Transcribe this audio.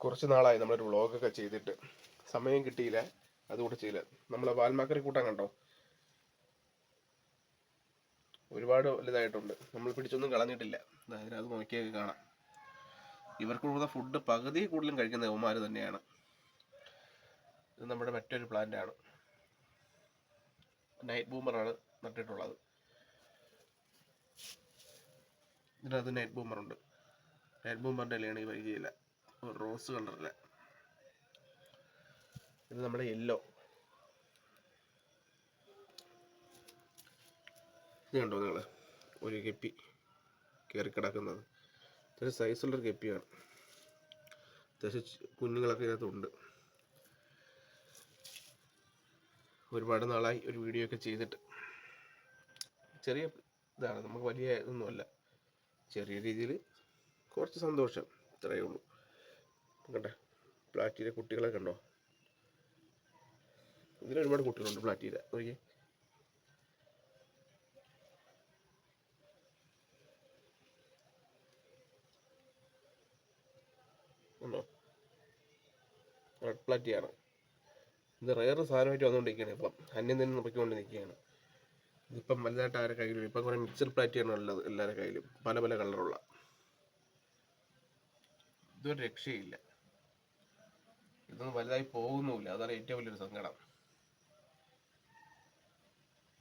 കുറച്ച് നാളായി നമ്മളൊരു വ്ളോഗൊക്കെ ചെയ്തിട്ട്. സമയം കിട്ടിയില്ല. അതുകൂടെ ചെയ്യില്ല നമ്മളെ വാൽമാക്കറി കൂട്ടാൻ കണ്ടോ? ഒരുപാട് വലുതായിട്ടുണ്ട് നമ്മൾ പിടിച്ചൊന്നും കളഞ്ഞിട്ടില്ല. ദാ നോക്കിയൊക്കെ കാണാം. ഇവർക്ക് കൊടുക്കുന്ന ഫുഡ് പകുതി കൂടുതലും കഴിക്കുന്ന യവന്മാർ തന്നെയാണ്. ഇത് നമ്മുടെ മറ്റൊരു പ്ലാന്റ് ആണ്. നൈറ്റ് ബൂമറാണ് നട്ടിട്ടുള്ളത്. ഇതിനകത്ത് നൈറ്റ് ബൂമറുണ്ട് നൈറ്റ് ബൂമറിന്റെ ഇലയാണ് ഈ വൈകിയില്ല റോസ് കളറിൽ. ഇത് നമ്മുടെ യെല്ലോ. ഇത് കണ്ടോ നിങ്ങൾ ഒരു കെപ്പി കയറി കിടക്കുന്നത്. ഇത്ര സൈസുള്ളൊരു കെപ്പിയാണ്. അത്യാവശ്യം കുഞ്ഞുങ്ങളൊക്കെ ഇതിനകത്തുണ്ട് ഒരുപാട് നാളായി ഒരു വീഡിയോ ഒക്കെ ചെയ്തിട്ട്. ചെറിയ ഇതാണ്. നമുക്ക് വലിയ ഇതൊന്നുമല്ല. ചെറിയ രീതിയിൽ കുറച്ച് സന്തോഷം. ഇത്രയേ ഉള്ളൂ. കണ്ടേ? പ്ലാറ്റിയിലെ കുട്ടികളെ കണ്ടോ? ഇതിൽ ഒരുപാട് കുട്ടികളുണ്ട് പ്ലാറ്റിയിലെ. നോക്കിയേ. ഉണ്ടോ? റെഡ് പ്ലാറ്റിയാണ്. ഇത് റയർ സാധനമായിട്ട് വന്നുകൊണ്ടിരിക്കുകയാണ് ഇപ്പം. അന്യം തന്നെ നോക്കിക്കൊണ്ട് നിൽക്കുകയാണ് ഇതിപ്പം വലുതായിട്ട് ആരുടെ കയ്യിലും ഇപ്പം കുറേ മിക്സർ പ്ലാറ്റിയാണ് ഉള്ളത് എല്ലാവരുടെ കയ്യിലും. പല പല കളറുള്ള ഇതൊരു രക്ഷയില്ല. ഇതൊന്നും വലുതായി പോകുന്നുമില്ല. അതാണ് ഏറ്റവും വലിയൊരു സങ്കടം.